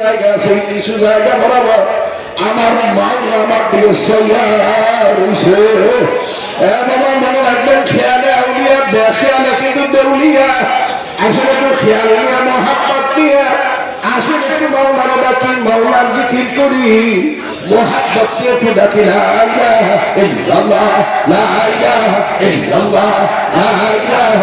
জায়গা আছে কিছু জায়গা বরাবর আমার মাও আমার দিকে সইয়া রইছে। এ বাবা, মনে রাখবেন, খেয়ালে আউলিয়া বেখেয়ালে কিন্তু দেউলিয়া। আসলে একটু খেয়াল নিয়ে মহাব্বত নিয়ে। আসলে একটু মাওলার ডাকি মাওলার জিকির করি। মহাব্বত দিয়ে একটু ডাকি লা ইলাহা ইল্লাল্লাহ লা ইলাহা ইল্লাল্লাহ লা ইলাহা